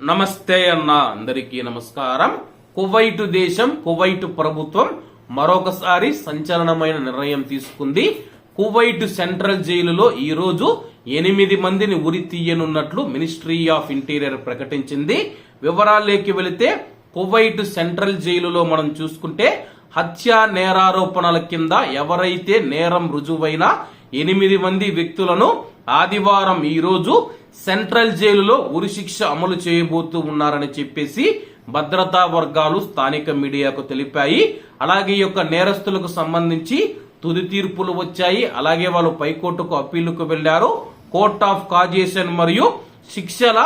నమస్తే అన్న అందరికీ నమస్కారం. కువైటు దేశం కువైట్ ప్రభుత్వం మరొకసారి సంచలనమైన నిర్ణయం తీసుకుంది. కువైట్ సెంట్రల్ జైలులో ఈ రోజు ఎనిమిది మందిని ఉరి తీయనున్నట్లు మినిస్ట్రీ ఆఫ్ ఇంటీరియర్ ప్రకటించింది. వివరాల్లోకి వెళితే కువైట్ సెంట్రల్ జైలులో మనం చూసుకుంటే హత్యా నేరారోపణల కింద ఎవరైతే నేరం రుజువైన ఎనిమిది మంది వ్యక్తులను ఆదివారం ఈ రోజు సెంట్రల్ జైలులో ఉరిశిక్ష అమలు చేయబోతూ ఉన్నారని చెప్పేసి భద్రతా వర్గాలు స్థానిక మీడియాకు తెలిపాయి. అలాగే ఈ యొక్క నేరస్తులకు సంబంధించి తుది తీర్పులు వచ్చాయి. అలాగే వాళ్ళు పైకోర్టుకు అప్పీలుకు వెళ్ళారు కోర్ట్ ఆఫ్ కాజేషన్ మరియు శిక్షల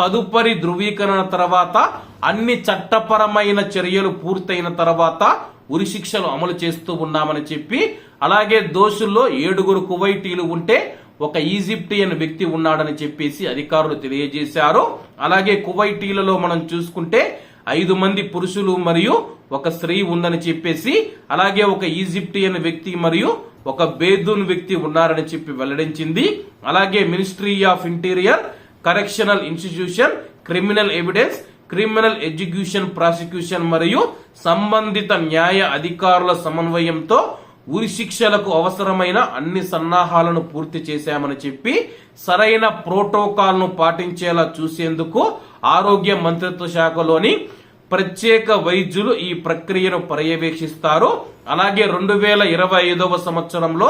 తదుపరి ధృవీకరణ తర్వాత అన్ని చట్టపరమైన చర్యలు పూర్తయిన తర్వాత ఉరిశిక్షలు అమలు చేస్తూ ఉన్నామని చెప్పి అలాగే దోషుల్లో ఏడుగురు కువైటీలు ఉంటే ఒక ఈజిప్టియన్ వ్యక్తి ఉన్నాడని చెప్పేసి అధికారులు తెలియజేశారు. అలాగే కువైటీలలో మనం చూసుకుంటే ఐదు మంది పురుషులు మరియు ఒక స్త్రీ ఉందని చెప్పేసి అలాగే ఒక ఈజిప్టియన్ వ్యక్తి మరియు ఒక బేదూన్ వ్యక్తి ఉన్నారని చెప్పి వెల్లడించింది. అలాగే ministry of interior correctional institution criminal evidence criminal execution prosecution మరియు సంబంధిత న్యాయ అధికారుల సమన్వయంతో ఉరి శిక్షలకు అవసరమైన అన్ని సన్నాహాలను పూర్తి చేశామని చెప్పి సరైన ప్రోటోకాల్ను పాటించేలా చూసేందుకు ఆరోగ్య మంత్రిత్వ శాఖలోని ప్రత్యేక వైద్యులు ఈ ప్రక్రియను పర్యవేక్షిస్తారు. అలాగే రెండు వేల ఇరవై ఐదవ సంవత్సరంలో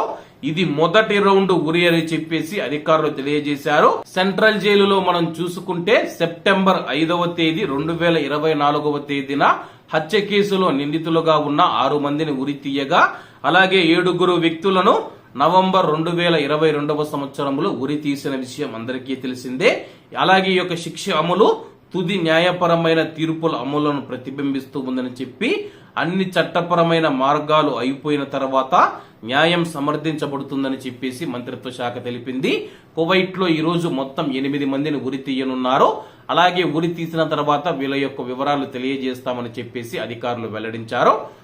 ఇది మొదటి రౌండ్ ఉరి అని చెప్పేసి అధికారులు తెలియజేశారు. సెంట్రల్ జైలులో మనం చూసుకుంటే సెప్టెంబర్ ఐదవ తేదీ రెండు వేల ఇరవై నాలుగవ తేదీన హత్య కేసులో నిందితులుగా ఉన్న ఆరు మందిని ఉరి తీయగా అలాగే ఏడుగురు వ్యక్తులను నవంబర్ రెండు వేల ఇరవై రెండవ సంవత్సరంలో ఉరి తీసిన విషయం అందరికీ తెలిసిందే. అలాగే ఈ యొక్క శిక్ష అమలు తుది న్యాయపరమైన తీర్పుల అమలును ప్రతిబింబిస్తూ ఉందని చెప్పి అన్ని చట్టపరమైన మార్గాలు అయిపోయిన తర్వాత న్యాయం సమర్థించబడుతుందని చెప్పేసి మంత్రిత్వ శాఖ తెలిపింది. కువైట్లో మొత్తం ఎనిమిది మందిని ఉరి తీయనున్నారు. అలాగే ఉరి తీసిన తర్వాత వీళ్ళ యొక్క వివరాలు తెలియజేస్తామని చెప్పేసి అధికారులు వెల్లడించారు.